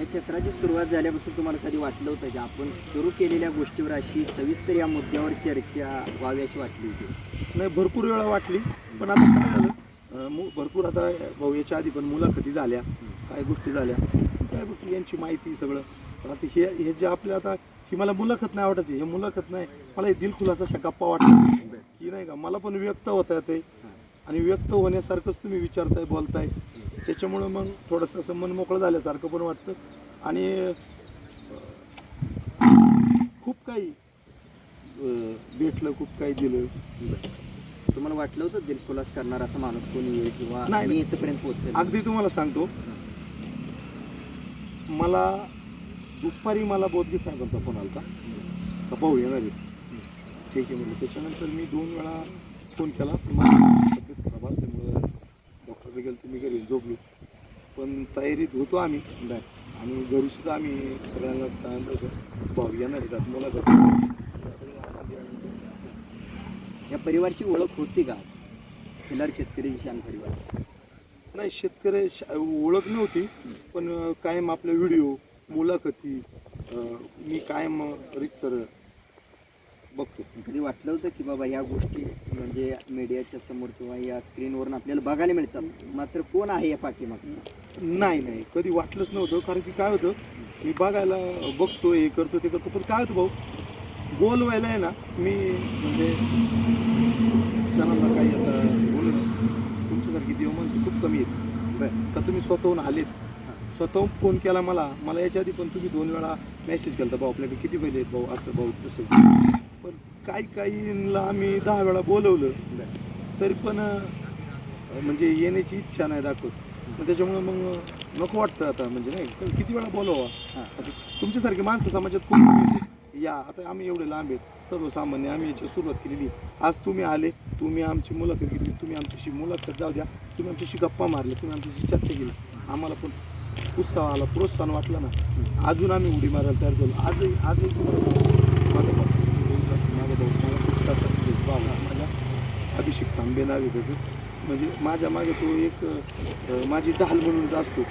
या क्षेत्राची सुरुवात झाल्यापासून तुम्हाला कधी वाटलं होतं की आपण सुरू केलेल्या गोष्टीवर अशी सविस्तर या मुद्द्यावर चर्चा व्हावी अशी वाटली होती? नाही भरपूर वेळा वाटली. पण आता काय झालं भरपूर आता भाऊ याच्या आधी पण मुलाखती झाल्या काय गोष्टी झाल्या. काय गोष्टी यांची माहिती सगळं. पण आता हे हे जे आपल्या आता ही मला मुलाखत नाही आवडत हे मुलाखत नाही. मला हे दिलखुलासा अशा गप्पा वाटतात की नाही का मला पण व्यक्त होता येते आणि व्यक्त होण्यासारखंच तुम्ही विचारताय बोलताय. त्याच्यामुळं मग थोडंसं असं मन मोकळं झाल्यासारखं पण वाटतं. आणि खूप काही भेटलं खूप काही दिलं. तुम्हाला वाटलं होतं दिलखुलास करणार असा माणूस कोणी येईल किंवा नाही. इथपर्यंत पोहोचेल? अगदी तुम्हाला सांगतो. मला दुपारी मला बोधगे साहेबांचा फोन आला का भाऊ येणार आहे? ठीक आहे म्हणलं. त्याच्यानंतर मी दोन वेळा फोन केला पण माझी तब्येत खराब असल्यामुळं डॉक्टरकडे गेलं मी घरी झोपलो. पण तयारीत होतो आम्ही आणि घरी सुद्धा आम्ही सगळ्यांना सांगितलं होतं भाऊ येणार आज मुलाखत या परिवारची ओळख होती का? खिलार शेतकरी शान परिवाराची नाही शेतकरी ओळख नव्हती पण कायम आपले व्हिडिओ मुलाखती मी कायम रितसर बघतो. कधी वाटलं होतं की बाबा ह्या गोष्टी म्हणजे मीडियाच्या समोर किंवा या स्क्रीनवरून आपल्याला बघायला मिळतात? मात्र कोण आहे या पाठीमागचा? नाही नाही. कधी वाटलंच नव्हतं. कारण की काय होतं? मी बघायला बघतो हे करतो ते करतो. पण काय होतं भाऊ? बोलवायला आहे ना मी म्हणजे जणांना काही आता बोलू तुमच्यासारखी देव माणसं खूप कमी आहेत. बरं. तर तुम्ही स्वतःहून आलेत? स्वतःहून फोन केला मला. मला याच्या आधी पण तुम्ही दोन वेळा मेसेज केला भाऊ आपल्याकडे. किती पहिले आहेत भाऊ? असं भाऊ तसं. काही काहींना आम्ही दहा वेळा बोलवलं. तरी पण म्हणजे येण्याची इच्छा नाही दाखवत. मग त्याच्यामुळे मग नको वाटतं आता म्हणजे नाही पण किती वेळा बोलवा? हां. असं तुमच्यासारखे माणसं समाजात खूप. या आता आम्ही एवढे लांब आहेत. सर्वसामान्य आम्ही याची सुरुवात केलेली. आज तुम्ही आले तुम्ही आमची मुलाखत घेतली तुम्ही आमच्याशी मुलाखत जाऊ द्या. तुम्ही आमच्याशी गप्पा मारले तुम्ही आमच्याशी चर्चा केली. आम्हाला पण उत्साह आला प्रोत्साहन वाटलं ना. अजून आम्ही उडी मारायला तयार झालो. आजही आजही तुम्हाला सांगतो, माझा भाऊ माझा भाऊ मला खूप साथ भाऊ माझ्या आंबे नाव आहे त्याचं. म्हणजे माझ्या मागे तो एक माझी ढाल म्हणून असतो.